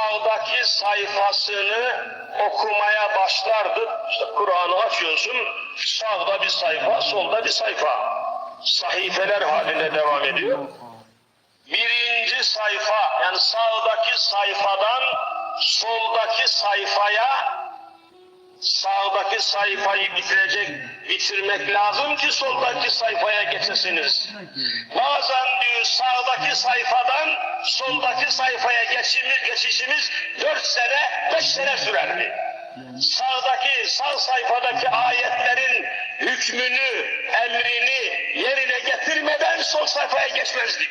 sağdaki sayfasını okumaya başlardı. İşte Kur'an'ı açıyorsun, sağda bir sayfa, solda bir sayfa. Sahifeler haline devam ediyor. Birinci sayfa, yani sağdaki sayfadan soldaki sayfaya sağdaki sayfayı bitirecek, bitirmek lazım ki soldaki sayfaya geçesiniz. Bazen diyor sağdaki sayfadan soldaki sayfaya geçişimiz, geçişimiz 4 sene, 5 sene sürerdi. Sağdaki, sağ sayfadaki ayetlerin hükmünü, emrini yerine getirmeden sol sayfaya geçmezdik.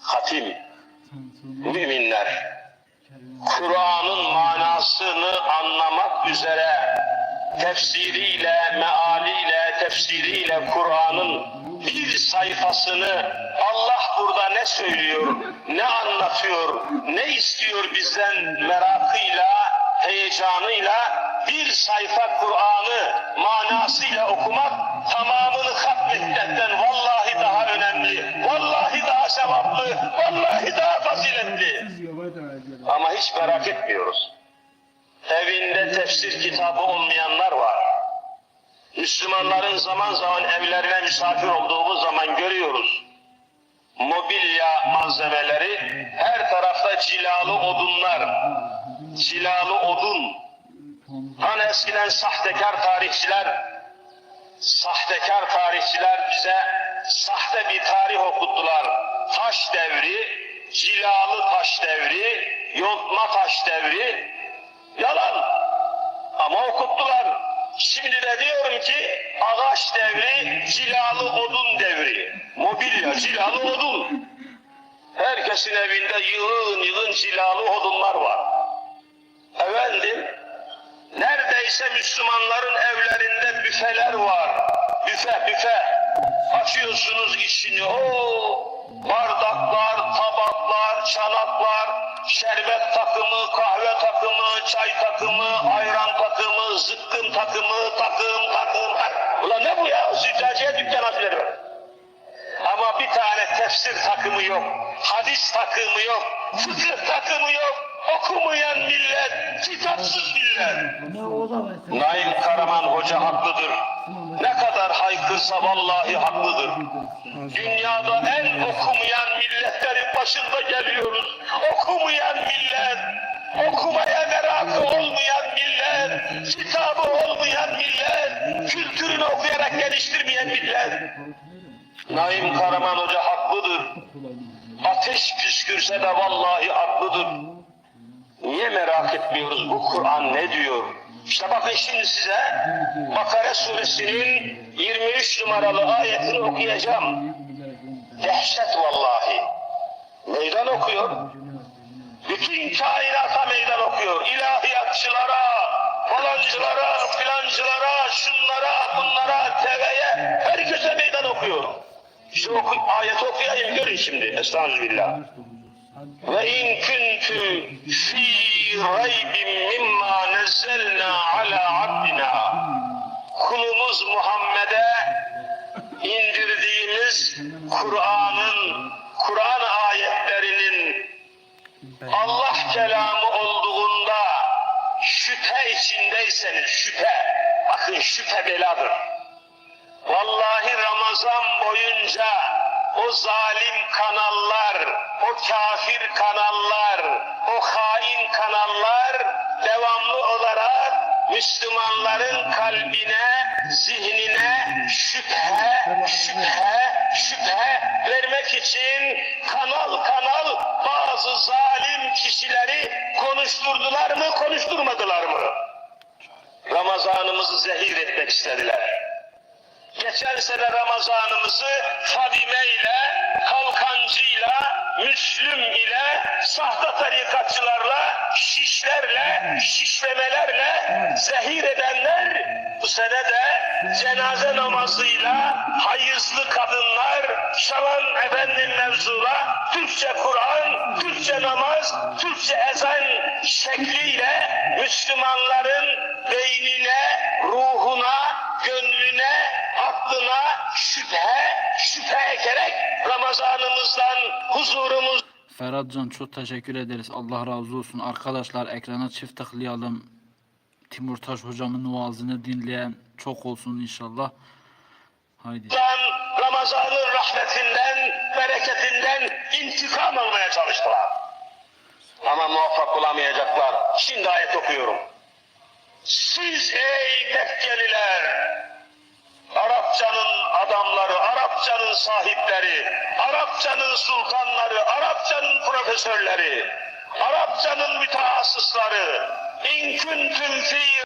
Hatim, müminler, Kur'an'ın manasını anlamak üzere tefsiriyle, mealiyle, tefsiriyle Kur'an'ın bir sayfasını Allah burada ne söylüyor, ne anlatıyor, ne istiyor bizden merakıyla, heyecanıyla bir sayfa Kur'an'ı manasıyla okumak tamamını hatmetmekten vallahi daha önemli, vallahi daha sevaplı, vallahi daha faziletli. Hiç merak etmiyoruz. Evinde tefsir kitabı olmayanlar var. Müslümanların zaman zaman evlerine misafir olduğumuz zaman görüyoruz. Mobilya malzemeleri her tarafta cilalı odunlar, cilalı odun. Hani eskiden sahtekar tarihçiler, sahtekar tarihçiler bize sahte bir tarih okuttular. Taş devri, cilalı taş devri, yontma taş devri, yalan. Ama okuttular. Şimdi de diyorum ki ağaç devri, cilalı odun devri. Mobilya, cilalı odun. Herkesin evinde yığın yığın cilalı odunlar var. Efendim, neredeyse Müslümanların evlerinde büfeler var. Büfe, büfe. Açıyorsunuz içini, o bardaklar, tabaklar, çanaklar, şerbet takımı, kahve takımı, çay takımı, ayran takımı, zıkkım takımı, takım, takım. Ulan ne bu ya? Züccaciye dükkan var. Ama bir tane tefsir takımı yok, hadis takımı yok, fıkıh takımı yok, okumayan millet, kitapsız millet. Naim Karaman Hoca haklıdır. Haykırsa vallahi haklıdır. Dünyada en okumayan milletlerin başında geliyoruz. Okumayan millet, okumaya merakı olmayan millet, kitabı olmayan millet, kültürünü okuyarak geliştirmeyen millet. Naim Karaman Hoca haklıdır. Ateş püskürse de vallahi haklıdır. Niye merak etmiyoruz bu Kur'an ne diyor? İşte bakın şimdi size Bakara suresinin 23 numaralı ayetini okuyacağım. Dehşet vallahi. Meydan okuyor. Bütün kainata meydan okuyor. İlahiyatçılara, falancılara, filancılara, şunlara, bunlara, TV'ye, herkese meydan okuyor. İşte oku, ayet okuyayım görün şimdi. Estağfirullah. Ve in kuntu fi raybin mimma nezzelna ala abdina. Kulumuz Muhammed'e indirdiğimiz Kur'an'ın, Kur'an ayetlerinin Allah kelamı olduğunda şüphe içindeyseniz şüphe, bakın şüphe beladır. Vallahi Ramazan boyunca o zalim kanallar, o kafir kanallar, o hain kanallar devamlı olarak Müslümanların kalbine, zihnine şüphe, şüphe, şüphe vermek için kanal kanal bazı zalim kişileri konuşturdular mı, konuşturmadılar mı? Ramazanımızı zehir etmek istediler. Geçen sene Ramazanımızı Fadime ile, Kalkancı'yla, Müslüm ile, sahte tarikatçılarla, şişlerle, şişlemelerle zehir edenler bu sene de cenaze namazıyla hayızlı kadınlar, şalan efendim mevzula, şüphe, şüphe ekerek Ramazanımızdan huzurumuz Ferhatcan çok teşekkür ederiz. Allah razı olsun. Arkadaşlar ekrana çift tıklayalım. Timurtaş hocamın vaazını dinleyen çok olsun inşallah. Haydi. Ramazan, Ramazan'ın rahmetinden, bereketinden intikam almaya çalıştılar. Ama muvaffak olamayacaklar. Şimdi ayet okuyorum. Siz ey Mekkeliler, Arapçanın adamları, Arapçanın sahipleri, Arapçanın sultanları, Arapçanın profesörleri, Arapçanın mütehassısları, in kuntum fi